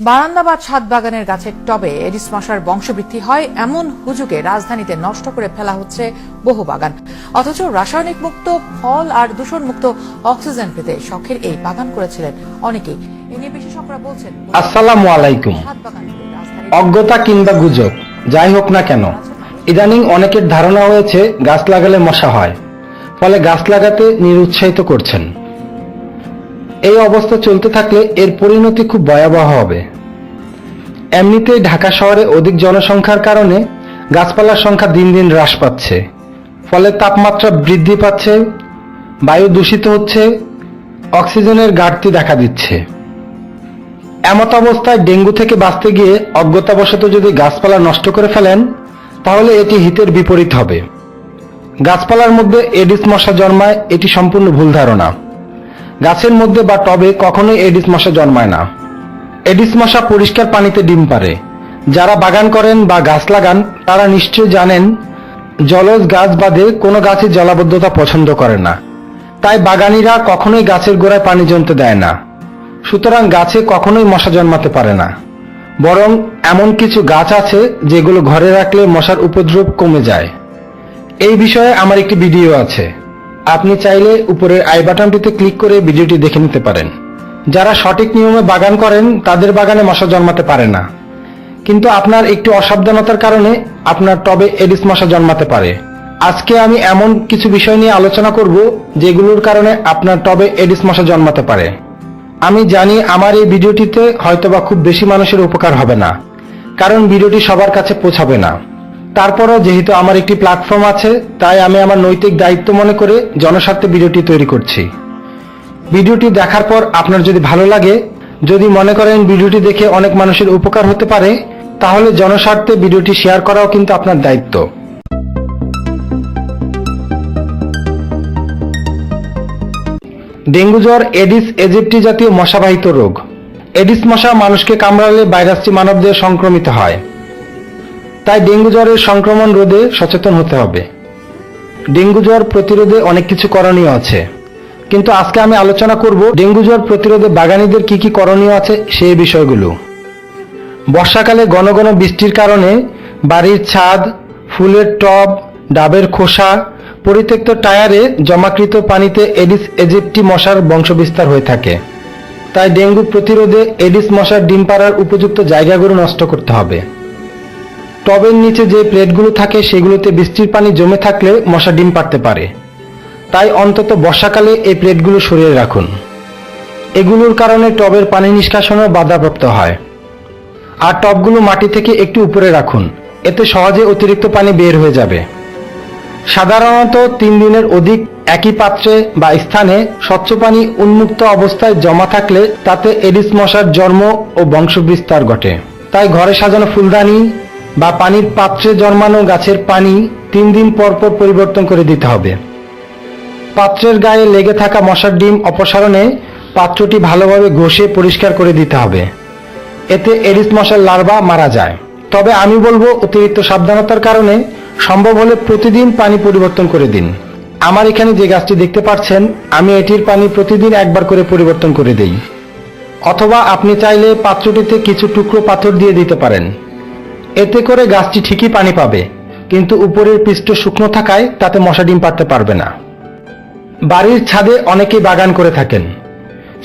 বারান্দা বা ছাদ বাগানের গাছের টবে এডিস মশার বংশবৃদ্ধি হয় এমন হুজুগে রাজধানীতে নষ্ট করে ফেলা হচ্ছে বহু বাগান। অথচ রাসায়নিক মুক্ত ফল আর দূষণ মুক্ত অক্সিজেন পেতে শখের এই বাগান করেছিলেন অনেকেই। এ নিয়ে বিশেষজ্ঞরা বলছেন আসসালামু আলাইকুম। অজ্ঞতা কিংবা গুজব যাই হোক না কেন। ইদানিং অনেকের ধারণা হয়েছে গাছ লাগালে মশা হয় ফলে গাছ লাগাতে নিরুৎসাহিত করছেন। এই অবস্থা চলতে থাকলে এর পরিণতি খুব ভয়াবহ হবে। এমনিতেই ঢাকা শহরে অধিক জনসংখ্যার কারণে গাছপালার সংখ্যা দিন দিন হ্রাস পাচ্ছে। ফলে তাপমাত্রা বৃদ্ধি পাচ্ছে, বায়ু দূষিত হচ্ছে, অক্সিজেনের ঘাটতি দেখা দিচ্ছে। এমত অবস্থায় ডেঙ্গু থেকে বাঁচতে গিয়ে অজ্ঞতাবশত যদি গাছপালা নষ্ট করে ফেলেন, তাহলে এটি হিতের বিপরীত হবে। গাছপালার মধ্যে এডিস মশা জন্মায়, এটি সম্পূর্ণ ভুল ধারণা। গাছের মধ্যে বা টবে কখনোই এডিস মশা জন্মায় না। এডিস মশা পরিষ্কার পানিতে ডিম পারে। যারা বাগান করেন বা গাছ লাগান, তারা নিশ্চয়ই জানেন, জলজ গাছ বাদে কোনো গাছই জলাবদ্ধতা পছন্দ করে না। তাই বাগানিরা কখনোই গাছের গোড়ায় পানি জমতে দেয় না। সুতরাং গাছে কখনোই মশা জন্মাতে পারে না। বরং এমন কিছু গাছ আছে যেগুলো ঘরে রাখলে মশার উপদ্রব কমে যায়। এই বিষয়ে আমার একটি ভিডিও আছে। আপনি চাইলে উপরের আই বাটনটিতে ক্লিক করে ভিডিওটি দেখে নিতে পারেন। যারা সঠিক নিয়মে বাগান করেন, তাদের বাগানে মশা জন্মাতে পারে না। কিন্তু আপনার একটু অসাবধানতার কারণে আপনার টবে এডিস মশা জন্মাতে পারে। আজকে আমি এমন কিছু বিষয় নিয়ে আলোচনা করব, যেগুলোর কারণে আপনার টবে এডিস মশা জন্মাতে পারে। আমি জানি আমার এই ভিডিওটিতে হয়তোবা খুব বেশি মানুষের উপকার হবে না, কারণ ভিডিওটি সবার কাছে পৌঁছাবে না। তারপরও যেহেতু আমার একটি প্ল্যাটফর্ম আছে, তাই আমি আমার নৈতিক দায়িত্ব মনে করে জনস্বার্থে ভিডিওটি তৈরি করছি। ভিডিওটি দেখার পর আপনার যদি ভালো লাগে, যদি মনে করেন ভিডিওটি দেখে অনেক মানুষের উপকার হতে পারে, তাহলে জনস্বার্থে ভিডিওটি শেয়ার করাও কিন্তু আপনার দায়িত্ব। ডেঙ্গু জ্বর, এডিস, এজিপ্টি জাতীয় মশাবাহিত রোগ। এডিস মশা মানুষকে কামড়ালে ভাইরাসটি মানবদেহে সংক্রমিত হয়। তাই ডেঙ্গু জ্বরের সংক্রমণ রোধে সচেতন হতে হবে। ডেঙ্গু জ্বর প্রতিরোধে অনেক কিছু করণীয় আছে। কিন্তু আজকে আমি আলোচনা করব ডেঙ্গু জ্বর প্রতিরোধে বাগানীদের কি কি করণীয় আছে সেই বিষয়গুলো। বর্ষাকালে ঘন ঘন বৃষ্টির কারণে বাড়ির ছাদ, ফুলের টব, ডাবের খোসা, পরিত্যক্ত টায়ারে জমাকৃত পানিতে এডিস এজিপ্টি মশার বংশবিস্তার হয়ে থাকে। তাই ডেঙ্গু প্রতিরোধে এডিস মশার ডিম পাড়ার উপযুক্ত জায়গাগুলো নষ্ট করতে হবে। টবের নিচে যে প্লেটগুলো থাকে সেগুলোতে বৃষ্টির পানি জমে থাকলে মশা ডিম পাড়তে পারে। তাই অন্তত বর্ষাকালে এই প্লেটগুলো সরিয়ে রাখুন। এগুলোর কারণে টবের পানি নিষ্কাশনও বাধাপ্রাপ্ত হয়। আর টবগুলো মাটি থেকে একটু উপরে রাখুন। এতে সহজে অতিরিক্ত পানি বের হয়ে যাবে। সাধারণত তিন দিনের অধিক একই পাত্রে বা স্থানে স্বচ্ছ পানি উন্মুক্ত অবস্থায় জমা থাকলে তাতে এডিস মশার জন্ম ও বংশবিস্তার ঘটে। তাই ঘরে সাজানো ফুলদানি বা পানির পাত্রে জন্মানো গাছের পানি তিন দিন পর পর পরিবর্তন করে দিতে হবে। পাত্রের গায়ে লেগে থাকা মশার ডিম অপসারণে পাত্রটি ভালোভাবে ঘষে পরিষ্কার করে দিতে হবে। এতে এডিস মশার লার্ভা মারা যায়। তবে আমি বলব, অতিরিক্ত সাবধানতার কারণে সম্ভব হলে প্রতিদিন পানি পরিবর্তন করে দিন। আমার এখানে যে গাছটি দেখতে পাচ্ছেন, আমি এটির পানি প্রতিদিন একবার করে পরিবর্তন করে দেই। অথবা আপনি চাইলে পাত্রটিতে কিছু টুকরো পাথর দিয়ে দিতে পারেন। এতে করে গাছটি ঠিকই পানি পাবে, কিন্তু উপরের পৃষ্ঠ শুকনো থাকায় তাতে মশা ডিম পারতে পারবে না। বাড়ির ছাদে অনেকেই বাগান করে থাকেন।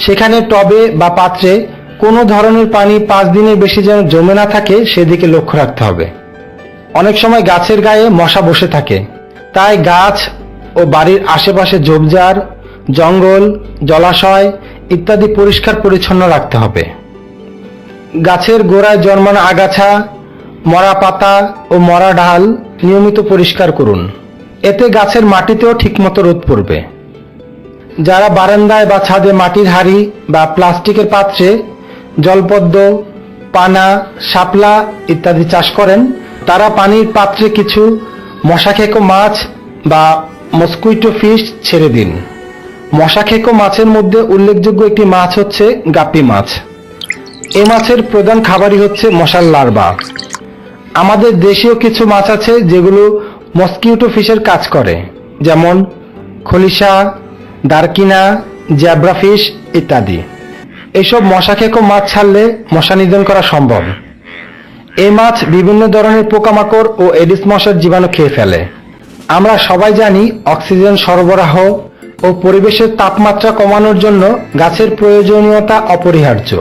সেখানে টবে বা পাত্রে কোনো ধরনের পানি পাঁচ দিনের বেশি যেন জমে না থাকে সেদিকে লক্ষ্য রাখতে হবে। অনেক সময় গাছের গায়ে মশা বসে থাকে, তাই গাছ ও বাড়ির আশেপাশে ঝোপঝাড়, জঙ্গল, জলাশয় ইত্যাদি পরিষ্কার পরিচ্ছন্ন রাখতে হবে। গাছের গোড়ায় জন্মানো আগাছা মরা পাতা ও মরা ডাল নিয়মিত পরিষ্কার করুন। এতে গাছের মাটিতেও ঠিকমতো রোদ পড়বে। যারা বারান্দায় বা ছাদে মাটির হাঁড়ি বা প্লাস্টিকের পাত্রে জলপদ্ম, পানা, শাপলা ইত্যাদি চাষ করেন, তারা পানির পাত্রে কিছু মশাখেকো মাছ বা মস্কুইটো ফিশ ছেড়ে দিন। মশাখেকো মাছের মধ্যে উল্লেখযোগ্য একটি মাছ হচ্ছে গাপি মাছ। এ মাছের প্রধান খাবারই হচ্ছে মশার লার্ভা। আমাদের দেশীয় কিছু মাছ আছে যেগুলো মস্কিউটো ফিশের কাজ করে, যেমন খলিশা, দারকিনা জ্যাব্রা ফিশ ইত্যাদি। এসব মশা খেকো মাছ ছাড়লে মশা নিধন করা সম্ভব। এই মাছ বিভিন্ন ধরনের পোকামাকড় ও এডিস মশার জীবাণু খেয়ে ফেলে। আমরা সবাই জানি অক্সিজেন সরবরাহ ও পরিবেশের তাপমাত্রা কমানোর জন্য গাছের প্রয়োজনীয়তা অপরিহার্য।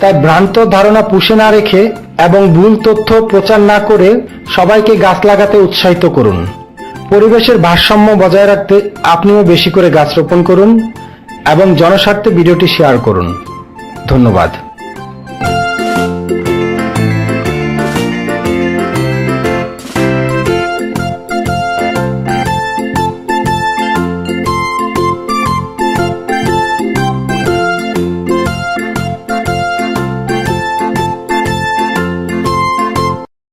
তাই ভ্রান্ত ধারণা পুষে না রেখে এবং ভুল তথ্য প্রচার না করে সবাইকে গাছ লাগাতে উৎসাহিত করুন। পরিবেশের ভারসাম্য বজায় রাখতে আপনিও বেশি করে গাছ রোপণ করুন এবং জনস্বার্থে ভিডিওটি শেয়ার করুন। ধন্যবাদ।